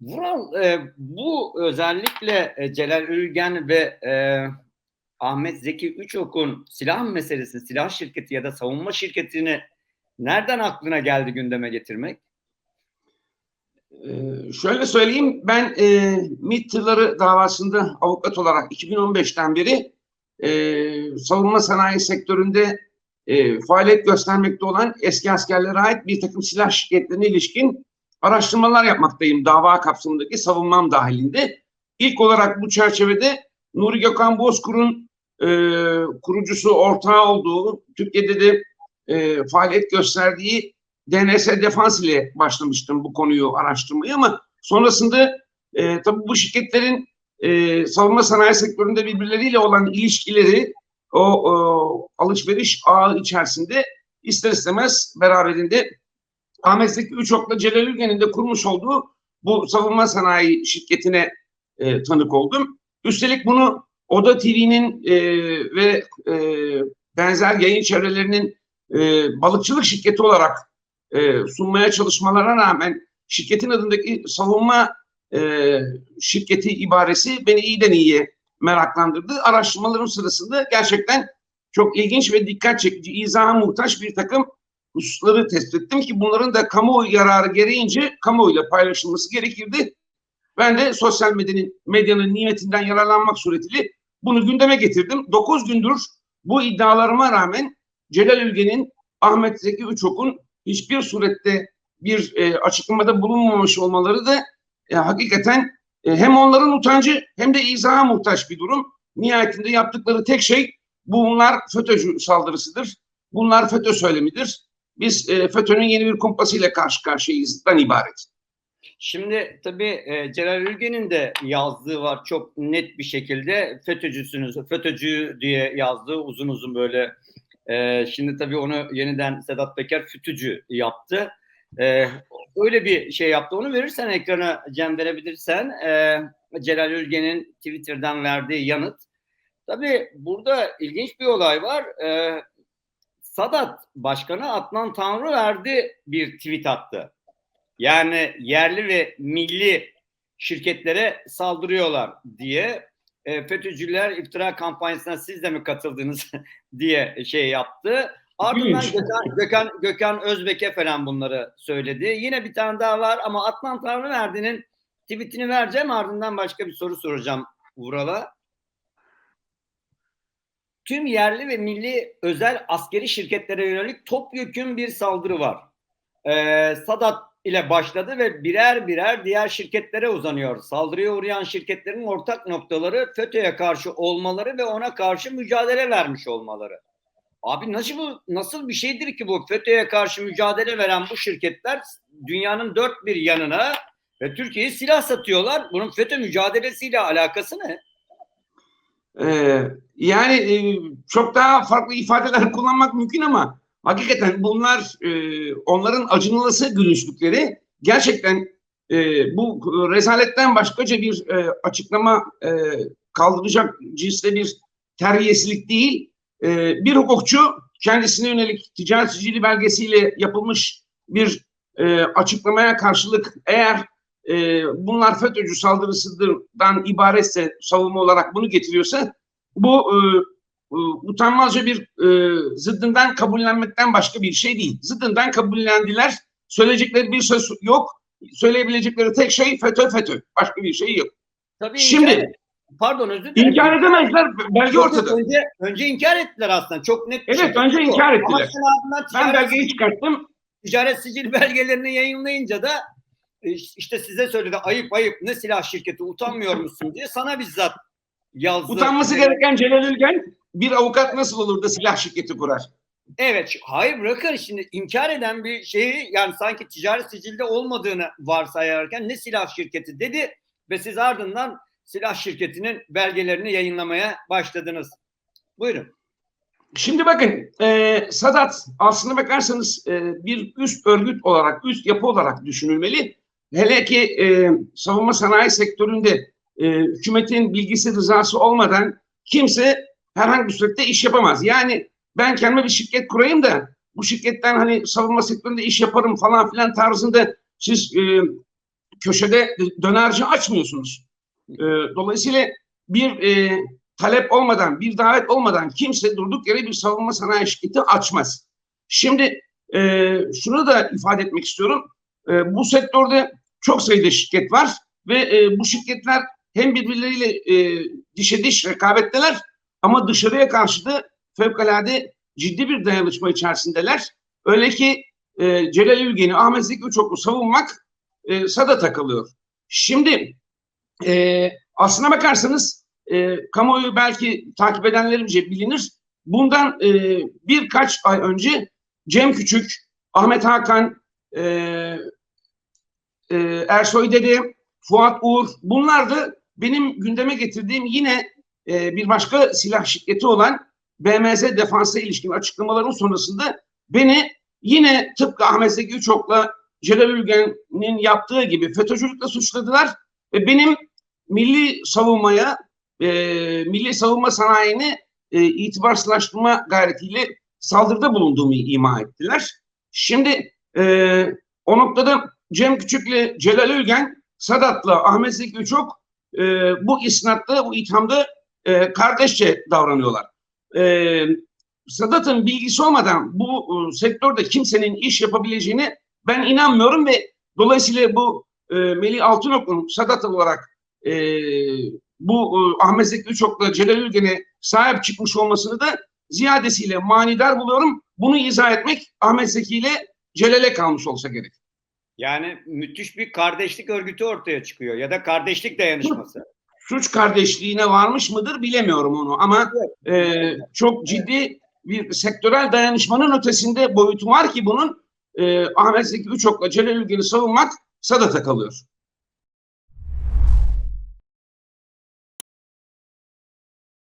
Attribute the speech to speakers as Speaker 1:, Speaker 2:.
Speaker 1: Vural, e, bu özellikle e, Celal Ülgen ve e, Ahmet Zeki Üçok'un silah meselesi, silah şirketi ya da savunma şirketini nereden aklına geldi gündeme getirmek?
Speaker 2: Ee, şöyle söyleyeyim, ben e, MİT tırları davasında avukat olarak 2015'ten beri e, savunma sanayi sektöründe e, faaliyet göstermekte olan eski askerlere ait bir takım silah şirketlerine ilişkin araştırmalar yapmaktayım dava kapsamındaki savunmam dahilinde. İlk olarak bu çerçevede Nuri Gökhan Bozkur'un e, kurucusu, ortağı olduğu, Türkiye'de de e, faaliyet gösterdiği DNS Defans ile başlamıştım bu konuyu araştırmayı ama sonrasında e, tabii bu şirketlerin e, savunma sanayi sektöründe birbirleriyle olan ilişkileri o, o alışveriş ağı içerisinde ister istemez beraberinde Ahmet Zeki Üçok'la Celal Ülgen'in de kurmuş olduğu bu savunma sanayi şirketine e, tanık oldum. Üstelik bunu Oda TV'nin e, ve e, benzer yayın çevrelerinin e, balıkçılık şirketi olarak e, sunmaya çalışmalarına rağmen şirketin adındaki savunma e, şirketi ibaresi beni iyiden iyiye meraklandırdı. Araştırmalarım sırasında gerçekten çok ilginç ve dikkat çekici, izaha muhtaç bir takım hususları tespit ettim ki bunların da kamu yararı gereğince kamuoyuyla paylaşılması gerekirdi. Ben de sosyal medyanın, medyanın nimetinden yararlanmak suretiyle bunu gündeme getirdim. 9 gündür bu iddialarıma rağmen Celal Ülgen'in, Ahmet Zeki Üçok'un hiçbir surette bir e, açıklamada bulunmamış olmaları da e, hakikaten e, hem onların utancı hem de izaha muhtaç bir durum. Nihayetinde yaptıkları tek şey bunlar FETÖ'cü saldırısıdır. Bunlar FETÖ söylemidir. Biz e, FETÖ'nün yeni bir kumpasıyla karşı karşıyayızdan ibaret.
Speaker 1: Şimdi tabii e, Celal Ülgen'in de yazdığı var çok net bir şekilde FETÖ'cüsünüz, FETÖ'cü diye yazdığı uzun uzun böyle. E, şimdi tabii onu yeniden Sedat Peker fütücü yaptı. E, öyle bir şey yaptı. Onu verirsen ekrana Cem verebilirsen e, Celal Ülgen'in Twitter'dan verdiği yanıt. Tabii burada ilginç bir olay var. E, Sadat Başkanı Adnan Tanrıverdi bir tweet attı. Yani yerli ve milli şirketlere saldırıyorlar diye e, FETÖ'cüler iftira kampanyasına siz de mi katıldınız diye şey yaptı. Ardından Gökhan, Gökhan, Gökhan Özbek'e falan bunları söyledi. Yine bir tane daha var ama Adnan Tanrıverdi'nin tweetini vereceğim ardından başka bir soru soracağım Vural'a. Tüm yerli ve milli özel askeri şirketlere yönelik topyekun bir saldırı var. Ee, Sadat ile başladı ve birer birer diğer şirketlere uzanıyor. Saldırıya uğrayan şirketlerin ortak noktaları FETÖ'ye karşı olmaları ve ona karşı mücadele vermiş olmaları. Abi nasıl bu nasıl bir şeydir ki bu FETÖ'ye karşı mücadele veren bu şirketler dünyanın dört bir yanına ve Türkiye'ye silah satıyorlar. Bunun FETÖ mücadelesiyle alakası ne?
Speaker 2: Ee, yani e, çok daha farklı ifadeler kullanmak mümkün ama hakikaten bunlar e, onların acınılısı gülüşlükleri gerçekten e, bu rezaletten başkaca bir e, açıklama e, kaldıracak cinsde bir terbiyesizlik değil. E, bir hukukçu kendisine yönelik ticaret sicili belgesiyle yapılmış bir e, açıklamaya karşılık eğer e, bunlar FETÖ'cü saldırısından ibaretse savunma olarak bunu getiriyorsa bu e, e, utanmazca bir e, zıddından kabullenmekten başka bir şey değil. Zıddından kabullendiler. Söyleyecekleri bir söz yok. Söyleyebilecekleri tek şey FETÖ FETÖ. Başka bir şey yok.
Speaker 1: Tabii
Speaker 2: Şimdi
Speaker 1: inkar- pardon özür dilerim.
Speaker 2: inkar edemezler. Belge
Speaker 1: yok,
Speaker 2: ortada.
Speaker 1: Önce, önce inkar ettiler aslında. Çok net bir
Speaker 2: Evet,
Speaker 1: şekilde
Speaker 2: önce inkar
Speaker 1: Ama
Speaker 2: ettiler.
Speaker 1: ardından
Speaker 2: Ben belgeyi çıkarttım.
Speaker 1: ticaret sicil belgelerini yayınlayınca da işte size söyledi ayıp ayıp ne silah şirketi utanmıyor musun diye sana bizzat yazdı.
Speaker 2: Utanması gereken Celal Ülgen bir avukat nasıl olur da silah şirketi kurar?
Speaker 1: Evet hayır bırakın şimdi inkar eden bir şeyi yani sanki ticaret sicilde olmadığını varsayarken ne silah şirketi dedi ve siz ardından silah şirketinin belgelerini yayınlamaya başladınız. Buyurun.
Speaker 2: Şimdi bakın e, Sadat aslına bakarsanız e, bir üst örgüt olarak, üst yapı olarak düşünülmeli. Hele ki e, savunma sanayi sektöründe e, hükümetin bilgisi rızası olmadan kimse herhangi bir surette iş yapamaz. Yani ben kendime bir şirket kurayım da bu şirketten hani savunma sektöründe iş yaparım falan filan tarzında siz e, köşede dönerci açmıyorsunuz. E, dolayısıyla bir e, talep olmadan, bir davet olmadan kimse durduk yere bir savunma sanayi şirketi açmaz. Şimdi e, şunu da ifade etmek istiyorum. E, bu sektörde çok sayıda şirket var ve e, bu şirketler hem birbirleriyle e, dişe diş rekabetteler ama dışarıya karşı da fevkalade ciddi bir dayanışma içerisindeler. Öyle ki e, Celal Ülgen'i, Ahmet Zeki Uçok'u savunmak e, sada takılıyor. Şimdi e, aslına bakarsanız e, kamuoyu belki takip edenlerimce bilinir. Bundan e, birkaç ay önce Cem Küçük, Ahmet Hakan, e, e, Ersoy Dede, Fuat Uğur bunlar da benim gündeme getirdiğim yine e, bir başka silah şirketi olan BMZ Defans'a ilişkin açıklamaların sonrasında beni yine tıpkı Ahmet Zeki Uçok'la Celal Ülgen'in yaptığı gibi FETÖ'cülükle suçladılar ve benim milli savunmaya, e, milli savunma sanayini e, itibarsızlaştırma gayretiyle saldırıda bulunduğumu ima ettiler. Şimdi e, o noktada Cem Küçük'le Celal Ülgen, Sadat'la Ahmet Zeki Uçok e, bu isnatta, bu ithamda e, kardeşçe davranıyorlar. E, Sadat'ın bilgisi olmadan bu e, sektörde kimsenin iş yapabileceğini ben inanmıyorum ve dolayısıyla bu e, Melih Altınok'un Sadat olarak e, bu e, Ahmet Zeki Uçok'la Celal Ülgen'e sahip çıkmış olmasını da ziyadesiyle manidar buluyorum. Bunu izah etmek Ahmet Zeki ile Celal'e kalmış olsa gerek.
Speaker 1: Yani müthiş bir kardeşlik örgütü ortaya çıkıyor ya da kardeşlik dayanışması.
Speaker 2: Suç kardeşliğine varmış mıdır bilemiyorum onu ama e, çok ciddi bir sektörel dayanışmanın ötesinde boyutu var ki bunun e, Ahmet Zeki Uçok'la Celal Ülgen'i savunmak Sadat'a kalıyor.